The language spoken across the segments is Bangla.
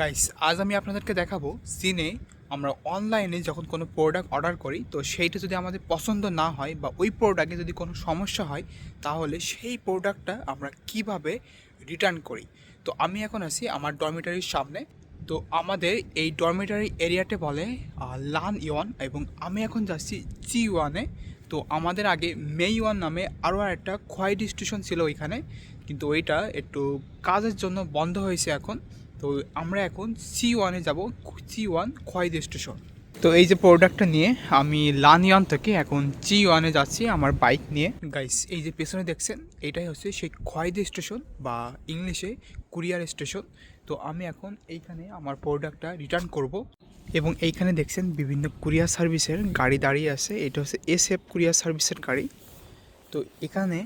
গাইস আজ আমি আপনাদেরকে দেখাবো সিনে আমরা অনলাইনে যখন কোনো প্রোডাক্ট অর্ডার করি, তো সেইটা যদি আমাদের পছন্দ না হয় বা ওই প্রোডাক্টে যদি কোনো সমস্যা হয়, তাহলে সেই প্রোডাক্টটা আমরা কীভাবে রিটার্ন করি? তো আমি এখন আছি আমার ডরমিটারির সামনে। তো আমাদের এই ডরমিটারি এরিয়াতে বলে লান ইওয়ান এবং আমি এখন যাচ্ছি জি ওয়ানে তো আমাদের আগে মে ওয়ান নামে আরও একটা খোয়াইড স্টেশন ছিল ওইখানে। কিন্তু ওইটা একটু কাজের জন্য বন্ধ হয়েছে এখন। তো আমরা এখন সি ওয়ানে যাব সি ওয়ান খোয়াইদ স্টেশন তো এই যে প্রোডাক্টটা নিয়ে আমি লানিয়ন থেকে এখন জি ওয়ানে যাচ্ছি আমার বাইক নিয়ে। গাইস এই যে পেছনে দেখছেন এটাই হচ্ছে সেই খোয়াইদ স্টেশন বা ইংলিশে কুরিয়ার স্টেশন তো আমি এখন এইখানে আমার প্রোডাক্টটা রিটার্ন করব। এবং এইখানে দেখছেন বিভিন্ন কুরিয়ার সার্ভিসের গাড়ি দাঁড়িয়ে আছে। এটা হচ্ছে এস এফ কুরিয়ার সার্ভিসের গাড়ি। তো এখানে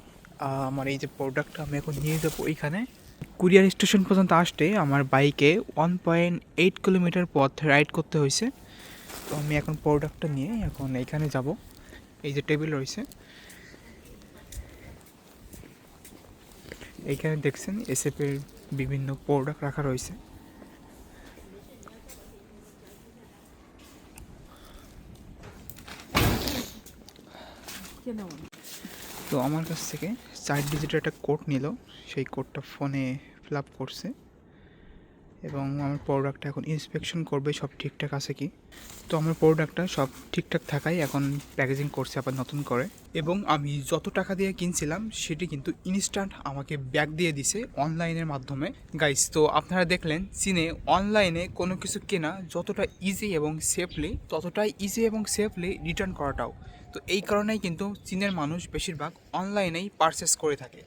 আমার এই যে প্রোডাক্টটা আমি এখন নিয়ে যাব এইখানে। কুরিয়ার স্টেশন পর্যন্ত আসতে আমার বাইকে ওয়ান পয়েন্ট এইট কিলোমিটার পথ রাইড করতে হয়েছে। তো আমি এখন প্রোডাক্টটা নিয়ে এখন এইখানে যাব। এই যে টেবিল রয়েছে। এইখানে দেখছেন এসএফের বিভিন্ন প্রোডাক্ট রাখা রয়েছে। তো আমার কাছ থেকে চার ডিজিটের একটা কোড নিল। সেই কোডটা ফোনে ফিল আপ করছে। এবং আমার প্রোডাক্টটা এখন ইন্সপেকশন করবে, সব ঠিকঠাক আছে কি? তো আমার প্রোডাক্টটা সব ঠিকঠাক থাকাই এখন প্যাকেজিং করছে আবার নতুন করে। এবং আমি যত টাকা দিয়ে কিনছিলাম, সেটি কিন্তু ইনস্ট্যান্ট আমাকে ব্যাক দিয়ে দিছে অনলাইনের মাধ্যমে। গাইস তো আপনারা দেখলেন, চীনে অনলাইনে কোনো কিছু কেনা যতটা ইজি এবং সেফলি ততটাই ইজি এবং সেফলি রিটার্ন করাটাও। তো এই কারণেই কিন্তু চীনের মানুষ বেশিরভাগ অনলাইনেই পারচেস করে থাকে।